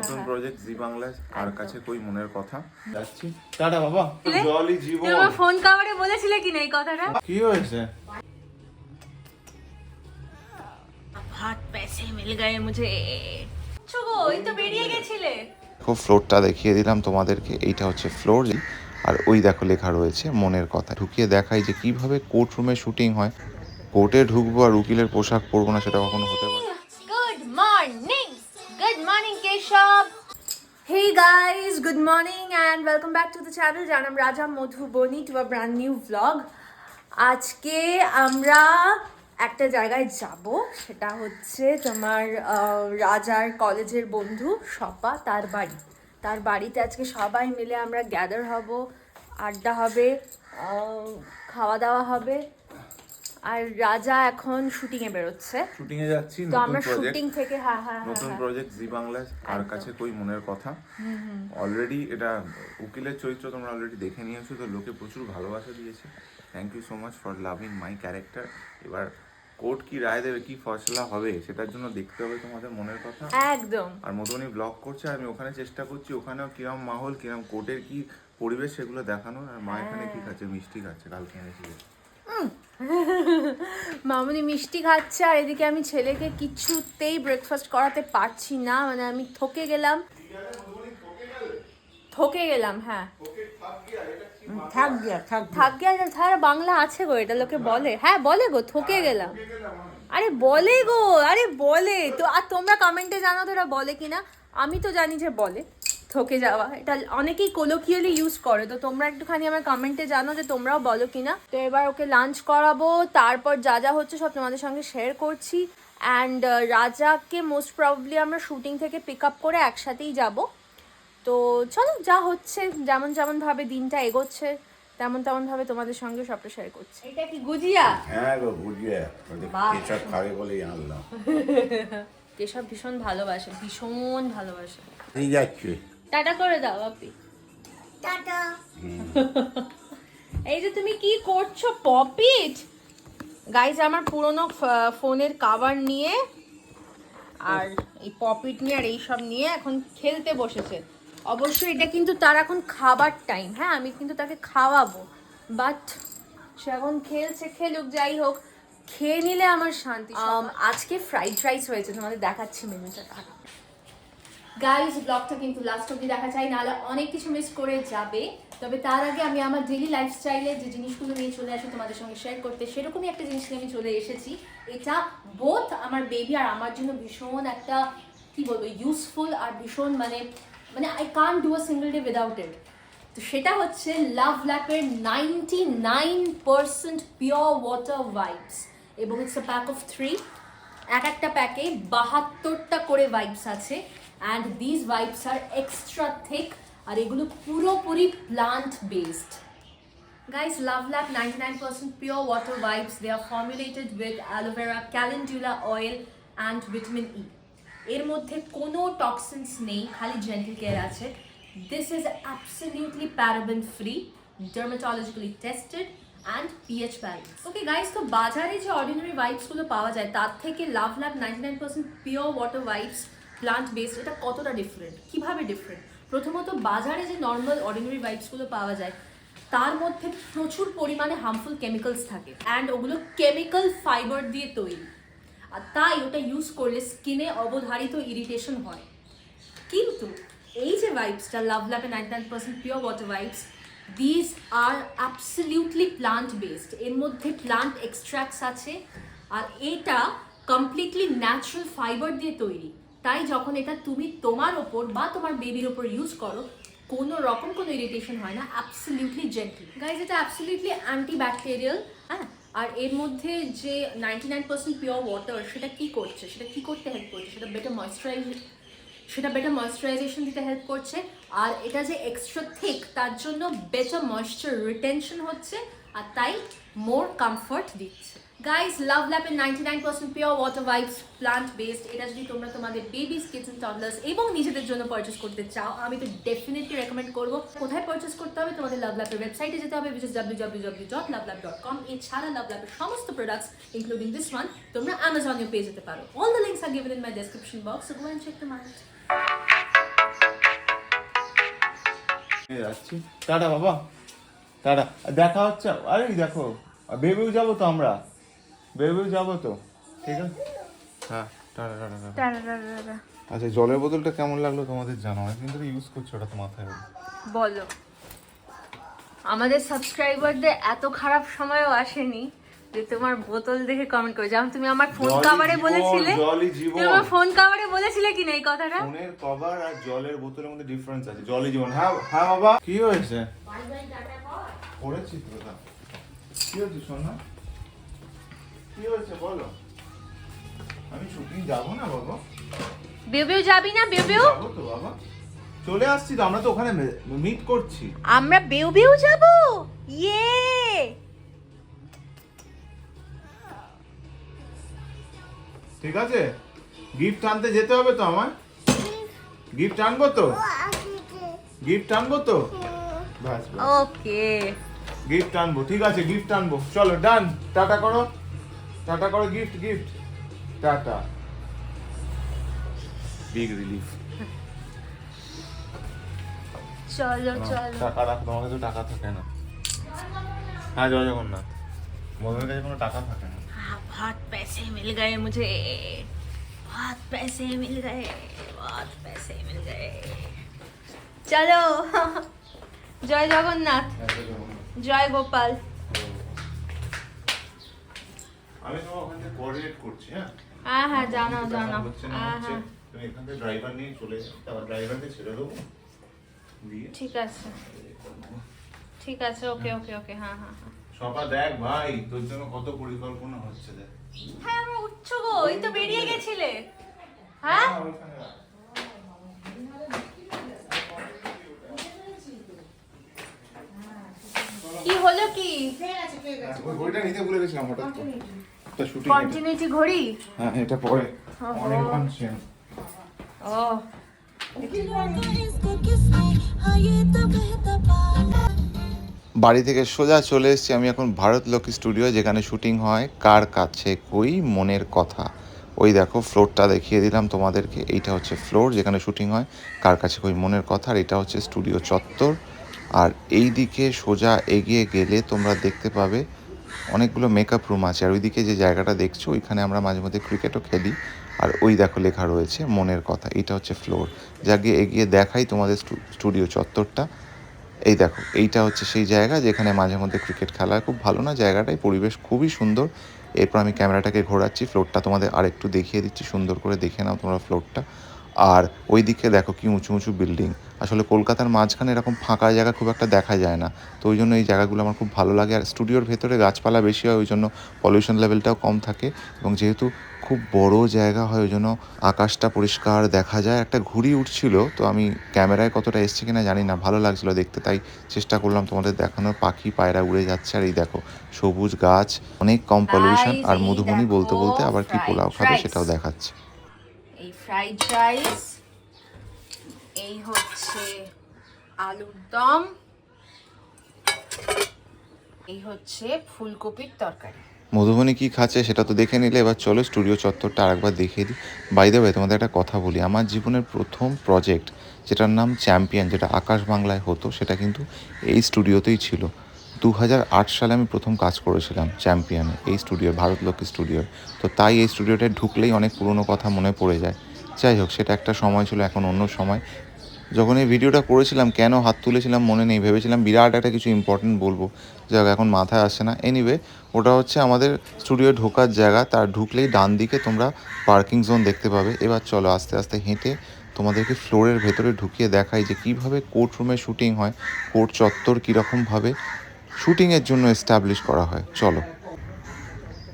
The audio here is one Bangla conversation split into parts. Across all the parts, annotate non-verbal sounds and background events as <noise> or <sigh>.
নতুন প্রজেক্ট জি বাংলায় আর কাছে কই মনের কথা যাচ্ছি টাটা বাবা জলই জীবন তুমি আমার ফোন কাভারে বলেছিলে কি না এই কথাটা কি হয়েছে হাত पैसे मिल गए मुझे চুগো এই তো বেরিয়ে গেছিলে দেখো ফ্লোরটা দেখিয়ে দিলাম তোমাদেরকে এইটা হচ্ছে ফ্লোর আর ওই দেখো লেখা রয়েছে মনের কথা ঢুকিয়ে দেখাই যে কিভাবে কোর্ট রুমে শুটিং হয় কোর্টে ঢুকবো আর উকিলের পোশাক পরবো না সেটা কখনো হতে পারে good morning good morning Keshav Hey guys, good morning and welcome back to the channel Janam Raja Madhubani to a brand new vlog আজকে আমরা একটা জায়গায় যাব সেটা হচ্ছে তোমার রাজার কলেজের বন্ধু সপা তার বাড়ি। তার বাড়িতে আজকে সবাই মিলে আমরা গ্যাদার হব আড্ডা হবে খাওয়া দাওয়া হবে। আর রাজা এখন শুটিংয়ে বেরোচ্ছে। শুটিং এ যাচ্ছি তো আমরা শুটিং থেকে হ্যাঁ হ্যাঁ হ্যাঁ নতুন হ্যাঁ। প্রজেক্ট জি বাংলা আর কাছে কই মনের কথা। অলরেডি এটা উকিলের চরিত্র তোমরা অলরেডি দেখে নিয়েছো তো লোকে প্রচুর ভালোবাসা দিয়েছে। Thank you so much for loving my character এবার কোর্ট কি রায় দেবে কি ফয়সলা হবে সেটার জন্য দেখতে হবে তোমাদের মনের কথা। একদম। আর মধুবনী ব্লগ করছে আমি ওখানে চেষ্টা করছি ওখানেও কিরম মাহল কিরম কোর্টের কি পরিবেশ সেগুলো দেখানোর। আর মা এখানে কি খাচ্ছে মিষ্টি খাচ্ছে কালকে এনেছিল মামুনি মিষ্টি খাচ্ছে আর এদিকে আমি ছেলেকে কিছুতেই ব্রেকফাস্ট করাতে পারছি না মানে আমি থকে গেলাম। থকে গেলাম হ্যাঁ। থাক গিয়া থাক থাক গিয়া তারা বাংলা আছে গো এটা লোকে বলে। হ্যাঁ বলে গো থকে গেলাম। আরে বলে গো আরে বলে। তো আর তোমরা কমেন্টে জানো তো এটা বলে কিনা? আমি তো জানি যে বলে। থকে যাওয়া। এটা অনেকেই কোলোকিয়ালি ইউজ করে। তো তোমরা একটুখানি আমার কমেন্টে জানো যে তোমরাও বলো কিনা। তো এবার ওকে লাঞ্চ করাবো তারপর যা যা হচ্ছে সব তোমাদের সঙ্গে শেয়ার করছি। অ্যান্ড রাজাকে মোস্ট প্রবাবলি আমরা শুটিং থেকে পিক আপ করে একসাথেই যাব। তো চলো যা হচ্ছে যেমন যেমন ভাবে দিনটা এগোচ্ছে তেমন তেমন ভাবে তোমাদের সঙ্গে সবটা শেয়ার করছি। এটা কি গুজিয়া? হ্যাঁ গো। কেশব খাবে বলেই আনলাম। <laughs> কেশব ভীষণ ভালোবাসে ভীষণ ভালোবাসে। এই যাচ্ছে। টাটা করে দাও আপনি <laughs> এই যে তুমি কি করছ পপিট? গাইজ আমার পুরনো ফ- ফোনের কাভার নিয়ে আর এই পপিট নিয়ে আর এইসব নিয়ে এখন খেলতে বসেছে। অবশ্যই এটা কিন্তু তার এখন খাবার টাইম হ্যাঁ? আমি কিন্তু তাকে খাওয়াবো। বাট সে এখন খেলছে খেলুক যাই হোক। খেয়ে নিলে আমার শান্তি আজকে ফ্রাইড রাইস হয়েছে তোমাদের দেখাচ্ছি মেনুটা গাইজ ব্লগটা কিন্তু লাস্ট অব্দি দেখা চাই নাহলে অনেক কিছু মিস করে যাবে। তবে তার আগে আমি আমার ডেলি লাইফস্টাইলে যে জিনিসগুলো নিয়ে চলে আসি তোমাদের সঙ্গে শেয়ার করতে, সেরকমই একটা জিনিস নিয়ে আমি চলে এসেছি। এটা বোথ আমার বেবি আর আমার জন্য ভীষণ একটা, কি বলব ইউজফুল আর ভীষণ মানে মানে I can do a single day without it তো সেটা হচ্ছে Love ল্যাপের ninety nine percent pure water wipes এবং it's a pack of three এক একটা প্যাকে বাহাত্তরটা করে ভাইবস আছে। And this wipes are extra thick আর এগুলো পুরোপুরি plant based Guys, Love Lab 99% pure water wipes. They are formulated with aloe vera, calendula oil and vitamin E. এর মধ্যে কোনো টক্সিনস নেই খালি জেন্টাল কেয়ার আছে this is absolutely paraben free dermatologically tested and pH balance okay guys তো বাজারে যে অর্ডিনারি ওয়াইপসগুলো পাওয়া যায় তার থেকে Love Lab ninety nine percent pure water wipes plant based এটা কতটা ডিফারেন্ট কীভাবে ডিফারেন্ট প্রথমত বাজারে যে নর্মাল অর্ডিনারি ওয়াইপসগুলো পাওয়া যায়, তার মধ্যে প্রচুর পরিমাণে হার্মফুল কেমিক্যালস থাকে অ্যান্ড ওগুলো কেমিক্যাল ফাইবার দিয়ে তৈরি। আর তাই ওটা ইউজ করলে স্কিনে অবধারিত ইরিটেশন হয়। কিন্তু এই যে ভাইবসটা Love ল্যাপে ninety nine percent pure water wipes these are absolutely plant based এর মধ্যে প্লান্ট এক্সট্র্যাক্টস আছে, আর এটা কমপ্লিটলি ন্যাচারাল ফাইবার দিয়ে তৈরি। তাই যখন এটা তুমি তোমার ওপর বা তোমার বেবির ওপর ইউজ করো, কোনো রকম কোনো ইরিটেশন হয় না অ্যাবসলিউটলি জেন্টলি গাইজ এটা অ্যাবসলিউটলি অ্যান্টি ব্যাকটেরিয়াল হ্যাঁ? আর এর মধ্যে যে ninety nine percent pure water সেটা কী করছে? সেটা কী করতে হেল্প করছে? সেটা বেটার ময়শ্চারাইজ সেটা বেটার ময়শ্চারাইজেশন দিতে হেল্প করছে। আর এটা যে এক্সট্রা থিক তার জন্য বেটার ময়শ্চার রিটেনশন হচ্ছে, আর তাই মোর কমফর্ট দিচ্ছে। Guys Love ল্যাপের ninety nine percent pure water wipes plant based এটা যদি তোমরা তোমাদের বেবিস কিচেন টডলার্স এবং নিজেদের জন্য পারচেস করতে চাও, আমি তো ডেফিনেটলি রেকমেন্ড করব। কোথায় পারচেস করতে হবে? তোমাদের লাভ ল্যাপের ওয়েবসাইটে যেতে হবে ইস W W W dot Love Lab dot com এছাড়া লাভ ল্যাপের সমস্ত প্রোডাক্টস ইনক্লুডিং দিস ওয়ান তোমরা অ্যামাজনে পেয়ে যেতে পারো। All the links are given in my description box go and check the যাচ্ছি। টাটা, বাবা। টাটা। দেখা হচ্ছে। আরে, দেখো বেবেও যাব তো আমরা। বেবেও যাব তো। ঠিক আছে? হ্যাঁ টাটা টাটা টাটা। আচ্ছা জলের বোতলটা কেমন লাগল তোমাদের জানো অনেকদিন ধরে ইউজ করছ ওটা তো মাথায় রাখো। বলো। আমাদের সাবস্ক্রাইবারদের এত খারাপ সময়ও আসেনি যে তোমার বোতল দেখে কমেন্ট করে। যেমন তুমি আমার ফোন জলই কাভারে জীবন, বলেছিলে জলই জীবন। তুমি আমার ফোন কাভারে বলেছিলে কি না এই কথাটা? ফোনের কভার আর জলের বোতলের মধ্যে ডিফারেন্স আছে। জলে জীবন। হ্যাঁ হ্যাঁ বাবা। কি হয়েছে? করেছি তো দাদা। কি হয়েছে সোনা কি হয়েছে বলো? আমি শুটিং যাব না বাবা। বেবেও যাবি না যাব তো বাবা। চলে আসছি তো আমরা তো ওখানে মিট করছি। আমরা বেউ বেউ যাব? ইয়ে! ঠিক আছে? গিফট আনতে যেতে হবে তো আমার গিফট আনব তো? গিফট আনব তো। ওকে। গিফট আনব ঠিক আছে গিফট আনব। চলো ডান টাটা করো। টাটা করো gift gift tata big relief চলো চলো টাকা রাখো তোমার কাছে টাকা থাকে না হ্যাঁ জয় জগন্নাথ মোদের কাছে কোনো টাকা থাকে না हाँ, बहुत पैसे मिल गए मुझे बहुत पैसे मिल गए बहुत पैसे मिल गए चलो জয় জগন্নাথ জয় গোপাল আমি তোমার ওখান থেকে কোঅর্ডিনেট করছি হ্যাঁ? হ্যাঁ হ্যাঁ জানাও জানাও হচ্ছে না হ্যাঁ হ্যাঁ। তুমি এখান থেকে ড্রাইভার নিয়ে চলে যাও তারপর ড্রাইভারকে ছেড়ে দেবো দিয়ে ঠিক আছে। ঠিক আছে ওকে ওকে ওকে হ্যাঁ হ্যাঁ হ্যাঁ। সবা দেখ ভাই তোর জন্য কত পরিকল্পনা হচ্ছে দেখ। হ্যাঁ আমরা উঠছো গো এই তো বেরিয়ে গেছিলে। হ্যাঁ? কি হলো কি? হ্যাঁ, ঘড়িটা নিতে ভুলে গেছিলাম হঠাৎ তো শুটিং কন্টিনিউটি ঘড়ি? হ্যাঁ এটা পরে। হ্যাঁ, হ্যাঁ। অনেক ও। বাড়ি থেকে সোজা চলে এসেছি। আমি এখন ভারত লক্ষ্মী স্টুডিও যেখানে শুটিং হয় কার কাছে কই মনের কথা। ওই দেখো ফ্লোরটা দেখিয়ে দিলাম তোমাদেরকে। এইটা হচ্ছে ফ্লোর যেখানে শুটিং হয় কার কাছে কই মনের কথা। আর এটা হচ্ছে স্টুডিও চত্বর। আর এই দিকে সোজা এগিয়ে গেলে তোমরা দেখতে পাবে অনেকগুলো মেকআপ রুম আছে। আর ওইদিকে যে জায়গাটা দেখছ, ওইখানে আমরা মাঝে মধ্যে ক্রিকেটও খেলি। আর ওই দেখো লেখা রয়েছে, মনের কথা। এটা হচ্ছে ফ্লোর যাকে এগিয়ে দেখাই তোমাদের স্টু- স্টুডিও চত্বরটা। এই দেখো, এইটা হচ্ছে সেই জায়গা যেখানে মাঝে মধ্যে ক্রিকেট খেলা খুব ভালো না জায়গাটাই? পরিবেশ খুবই সুন্দর। এরপর আমি ক্যামেরাটাকে ঘোরাচ্ছি ফ্লোরটা তোমাদের আরেকটু দেখিয়ে দিচ্ছি। সুন্দর করে দেখে নাও তোমরা ফ্লোরটা আর ওই দিকে দেখো কি উঁচু উঁচু বিল্ডিং আসলে কলকাতার মাঝখানে এরকম ফাঁকা জায়গা খুব একটা দেখা যায় না। তো ওই জন্য এই জায়গাগুলো আমার খুব ভালো লাগে। আর স্টুডিওর ভেতরে গাছপালা বেশি হয় ওই জন্য পলিউশন লেভেলটাও কম থাকে। এবং যেহেতু খুব বড় জায়গা হয় ওই জন্য আকাশটা পরিষ্কার দেখা যায়। একটা ঘুড়ি উঠছিল তো আমি ক্যামেরায় কতটা এসছে কিনা জানি না ভালো লাগছিল দেখতে। তাই চেষ্টা করলাম তোমাদের দেখানোর। পাখি পায়রা উড়ে যাচ্ছে। আর এই দেখো সবুজ গাছ অনেক কম পলিউশন আর মধুবনী বলতে বলতে আবার কি পোলাও খাবে সেটাও দেখাচ্ছে। এই ফ্রাইড রাইস এই হচ্ছে আলুর দম। এই হচ্ছে ফুলকপির তরকারি। মধুবনী কি খাচ্ছে সেটা তো দেখে নিলে। এবার চলো স্টুডিও চত্বরটা আরেকবার দেখিয়ে দিই। বাই দ্য ওয়ে তোমাদের একটা কথা বলি। আমার জীবনের প্রথম প্রজেক্ট যেটার নাম চ্যাম্পিয়ন যেটা আকাশ বাংলায় হতো, সেটা কিন্তু এই স্টুডিওতেই ছিল। দু সালে আমি প্রথম কাজ করেছিলাম চ্যাম্পিয়নে এই স্টুডিও ভারত লক্ষ্মী স্টুডিওর। তো তাই এই স্টুডিওটায় ঢুকলেই অনেক পুরনো কথা মনে পড়ে যায়। যাই হোক, সেটা একটা সময় ছিল, এখন অন্য সময়। যখন এই ভিডিওটা করেছিলাম, কেন হাত তুলেছিলাম মনে নেই, ভেবেছিলাম বিরাট একটা কিছু ইম্পর্টেন্ট বলব। যাক, এখন মাথায় আসছে না। এনিওয়ে ওটা হচ্ছে আমাদের স্টুডিও ঢোকার জায়গা, তার ঢুকলেই ডান দিকে তোমরা পার্কিং জোন দেখতে পাবে। এবার চলো আস্তে আস্তে হেঁটে তোমাদেরকে ফ্লোরের ভেতরে ঢুকিয়ে দেখাই যে কীভাবে কোর্ট রুমে শুটিং হয় কোর্ট চত্বর কীরকমভাবে শুটিংয়ের জন্য এস্টাবলিশ করা হয়। চলো।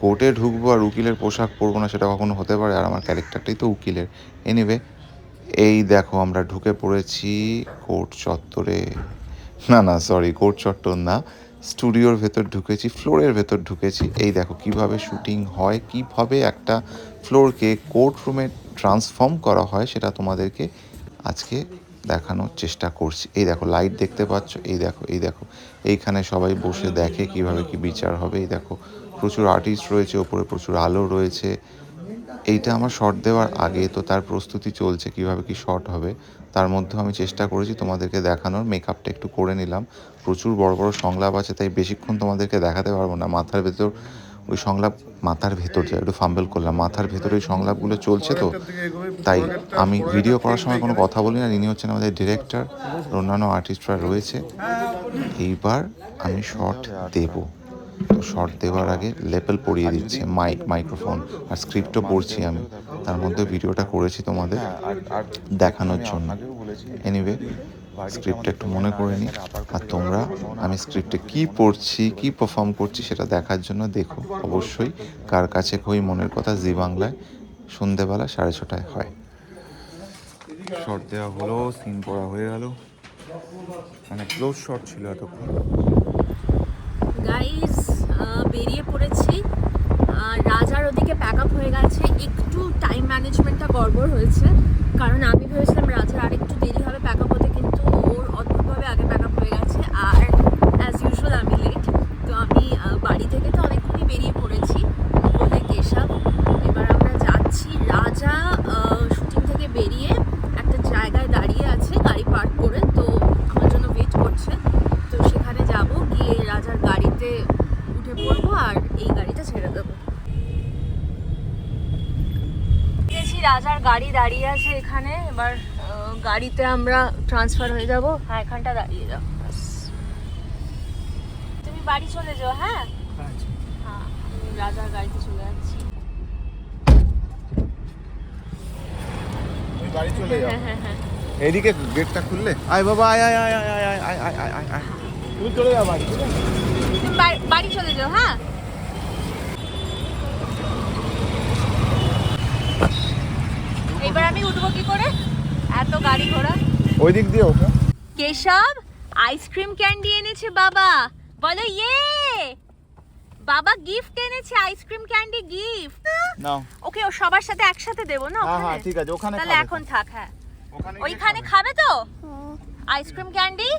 কোর্টে ঢুকবো আর উকিলের পোশাক পরবো না, সেটা কখনো হতে পারে, আর আমার ক্যারেক্টারটাই তো উকিলের। এনিওয়ে এই দেখো আমরা ঢুকে পড়েছি কোর্ট চত্বরে। না না সরি কোর্ট চত্বর না। স্টুডিওর ভেতর ঢুকেছি, ফ্লোরের ভেতর ঢুকেছি। এই দেখো কীভাবে শুটিং হয়, কীভাবে একটা ফ্লোরকে কোর্ট রুমে ট্রান্সফর্ম করা হয়, সেটা তোমাদেরকে আজকে দেখানোর চেষ্টা করছি। এই দেখো, লাইট দেখতে পাচ্ছ? এই দেখো এই দেখো। এইখানে সবাই বসে দেখে কীভাবে কি বিচার হবে। এই দেখো, প্রচুর আর্টিস্ট রয়েছে, ওপরে প্রচুর আলো রয়েছে। এইটা আমার শর্ট দেওয়ার আগে তো তার প্রস্তুতি চলছে কীভাবে কি শর্ট হবে তার মধ্যে আমি চেষ্টা করেছি তোমাদেরকে দেখানোর মেকআপটা একটু করে নিলাম। প্রচুর বড় বড় সংলাপ আছে তাই বেশিক্ষণ তোমাদেরকে দেখাতে পারব না। মাথার ভেতর ওই সংলাপ মাথার ভেতর যায় একটু ফাম্বেল করলাম মাথার ভেতরে ওই সংলাপগুলো চলছে তো তাই আমি ভিডিও করার সময় কোনো কথা বলি না। ইনি হচ্ছেন আমাদের ডিরেক্টর অন্যান্য আর্টিস্টরা রয়েছে। এইবার আমি শর্ট দেব। তো শর্ট দেওয়ার আগে লেপেল পরিয়ে দিচ্ছে মাইক মাইক্রোফোন আর স্ক্রিপ্টও পড়ছি আমি। তার মধ্যে ভিডিওটা করেছি তোমাদের দেখানোর জন্য। এনিওয়ে স্ক্রিপ্টটা একটু মনে করে নিই। আর তোমরা আমি স্ক্রিপ্টে কি পড়ছি কি পারফর্ম করছি সেটা দেখার জন্য দেখো। অবশ্যই কার কাছে কই মনের কথা জি বাংলায় সন্ধেবেলা সাড়ে ছটায় হয়। শর্ট দেওয়া হলো সিন পড়া হয়ে গেল। মানে ক্লোজ শট ছিল এতক্ষণ। গাইস বেরিয়ে পড়েছি। রাজার ওদিকে প্যাক আপ হয়ে গেছে। একটু টাইম ম্যানেজমেন্টটা গড়বড় হয়েছে। কারণ আমি ভেবেছিলাম রাজার আরেকটু দেরি হবে প্যাক আপ হতে, কিন্তু ওর অদ্ভুতভাবে আগে প্যাক আপ হয়ে গেছে আর অ্যাজ ইউজুয়াল আমি লেট তো আমি আহ, বাড়ি থেকে তো অনেকক্ষণই বেরিয়ে পড়েছি বলে কেশব এবার আমরা যাচ্ছি রাজা শুটিং থেকে বেরিয়ে একটা জায়গায় দাঁড়িয়ে আছে গাড়ি পার্ক করে তো আমার জন্য ওয়েট করছে তো সেখানে যাব গিয়ে রাজার গাড়িতে উঠে পড়ব আর এই গাড়িটা ছেড়ে দেবো গেছি রাজার গাড়ি দাঁড়িয়ে আছে এখানে। এবার গাড়িতে আমরা ট্রান্সফার হয়ে যাব। হ্যাঁ এখানটা দাঁড়িয়ে যাও। তুমি বাড়ি চলে যাও হ্যাঁ? হ্যাঁ আমি রাজার গাড়িতে চলে যাচ্ছি। চলে যাও। হ্যাঁ হ্যাঁ হ্যাঁ। এইদিকে গেটটা খুললে। আয় বাবা আয় আয় আয় আয় আয় আয় আয় আয় আয় আয়। আয় তুমি চলে যাও বাড়ি তুমি বাড়ি- বাড়ি চলে যাও হ্যাঁ? এবার আমি উঠবো কি করে? এত গাড়ি ঘোড়া। ওই দিক দিয়ে ওঠো কেশব আইসক্রিম ক্যান্ডি এনেছে বাবা। বলো ইয়ে! বাবা গিফট এনেছে আইসক্রিম ক্যান্ডি গিফট। নাও। ওকে ও সবার সাথে একসাথে দেবো না হ্যাঁ হ্যাঁ ঠিক আছে ওখানে তাহলে এখন থাক হ্যাঁ। ওইখানে খাবে। খাবে তো? Ice cream candy?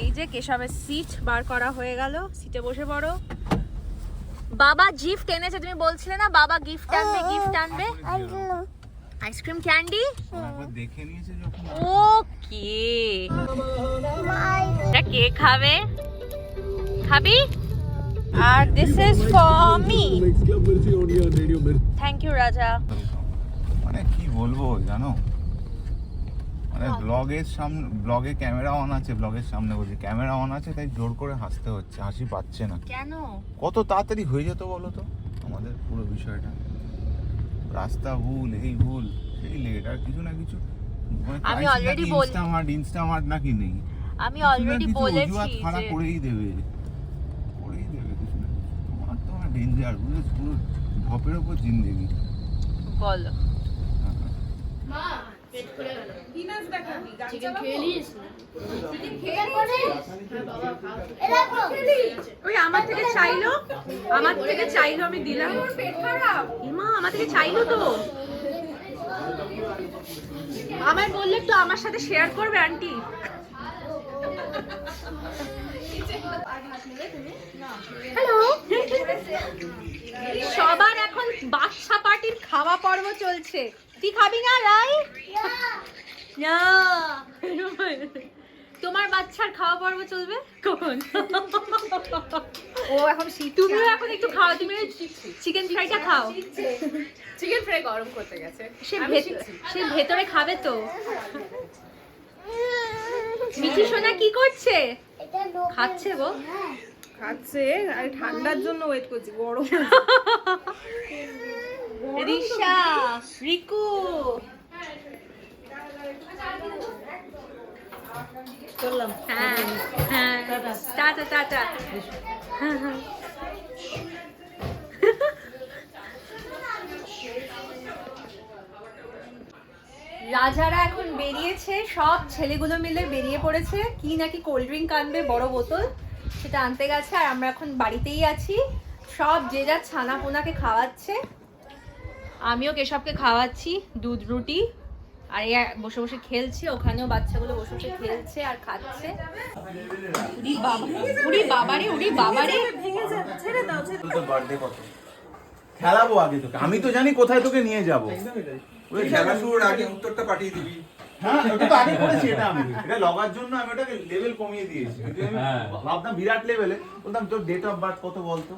এই যে কেশবের সিট বার করা হয়ে গেল সিটে বসে পড়ো। বাবা গিফট এনেছে তুমি বলছিলে না বাবা গিফট আনবে গিফট আনবে? আইসক্রিম ক্যান্ডি দেখে নিয়েছে যখন। ওকে এটা কে খাবে? খাবি? আর this is for me thank you Raja মানে কি বলব জানো? মানে ব্লগের সামনে ব্লগে ক্যামেরা অন আছে ব্লগের সামনে বলছি ক্যামেরা অন আছে তাই জোর করে হাসতে হচ্ছে হাসি পাচ্ছে না। কেন? কত তাড়াতাড়ি হয়ে যেত বলো তো? আমাদের পুরো বিষয়টা। রাস্তা ভুল এই ভুল সেই লেট আর কিছু না কিছু। মানে আমি crisis already নাকি বল- ইনস্টামার্ট ইনস্টামার্ট নাকি নেই? আমি অলরেডি বলেছি যে করেই দেবে। করেই দেবে কিছু না। তোমার তোমার ডেঞ্জার বুঝেছ পুরো ঢপের ওপর জিন্দেগি। বলো। ওই আমার থেকে চাইলো আমার থেকে চাইলো আমি দিলাম। ইমা আমার থেকে চাইলো তো। আমায় বললে একটু আমার সাথে শেয়ার করবে আন্টি হ্যালো সবার এখন বাচ্চা পার্টির খাওয়া পর্ব চলছে। তুই খাবি না রাই? না। তোমার বাচ্চার খাওয়া পর্ব চলবে? কখন? ও এখন শীত তুমিও এখন একটু খাও তুমি চিকেন ফ্রাইটা খাও। চিকেন ফ্রাই গরম করতে গেছে। সে সে ভেতরে খাবে তো। <laughs> মিঠি সোনা কি করছে? খাচ্ছে গো। খাচ্ছে আর ঠান্ডার জন্য ওয়েট করছি গরম <laughs> রিশা রিকু। করলাম হ্যাঁ হ্যাঁ। Tata tata. রাজারা এখন বেরিয়েছে সব ছেলেগুলো মিলে বেরিয়ে পড়েছে। কি নাকি কোল্ড ড্রিঙ্ক আনবে বড় বোতল সেটা আনতে গেছে আর আমরা এখন বাড়িতেই আছি। সব যে যার ছানা পোনাকে খাওয়াচ্ছে। আমিও কেশবকে খাওয়াচ্ছি দুধ রুটি। আর এ বসে বসে খেলছে ওখানেও বাচ্চাগুলো বসে বসে খেলছে আর খাচ্ছে। উড়ি বাবা উড়ি বাবারে উড়ি বাবারে বার্থডে কত? খেলাবো আগে তোকে। আমি তো জানি কোথায় তোকে নিয়ে যাব। ওই খেলা শুরুর আগে উত্তরটা পাঠিয়ে দিবি। হ্যাঁ ওটা তো আগে করেছি এটা আমি। এটা লগার জন্য আমি ওটাকে লেভেল কমিয়ে দিয়েছি। কিন্তু আমি ভাবতাম বিরাট লেভেলে বলতাম তোর ডেট অফ বার্থ কত বলতো?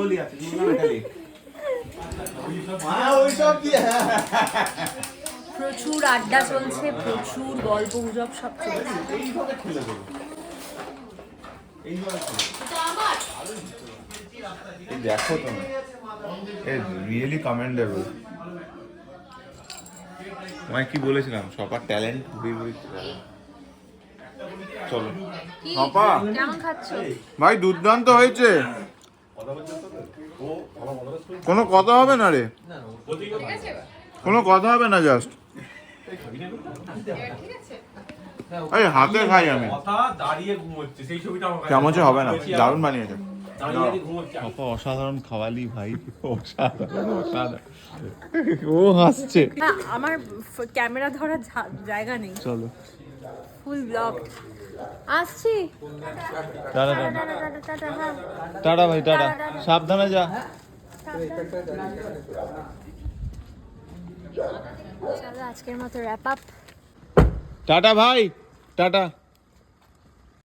বলি আছে? এটা লেখ হ্যাঁ ওইসব কি হ্যাঁ প্রচুর আড্ডা চলছে প্রচুর গল্প গুজব সব চলছে। দেখো তুমি এ রিয়েলি কমেন্ডেবল তোমায় কি বলেছিলাম? সবার ট্যালেন্ট ঘুরে ঘুরে চলো কি? কেমন খাচ্ছ? ভাই দুর্দান্ত হয়েছে। কোনো কথা হবে না রে? কোনো কথা হবে না জাস্ট এই হাতে খাই আমি। কথা দাঁড়িয়ে ঘুমোচ্ছে সেই ছবিটা আমার কাছে চামচে হবে না দারুণ বানিয়েছে। অসাধারণ খাওয়ালি ভাই। অসাধারণ অসাধারণ। ও হাসছে। না আমার ক্যামেরা ধরার জায়গা নেই। চলো। ফুল ব্লক আসছি। টাটা টাটা, টাটা, হ্যাঁ। ভাই টাটা। সাবধানে যা। চলো আজকের মতো র্যাপ আপ টাটা ভাই টাটা।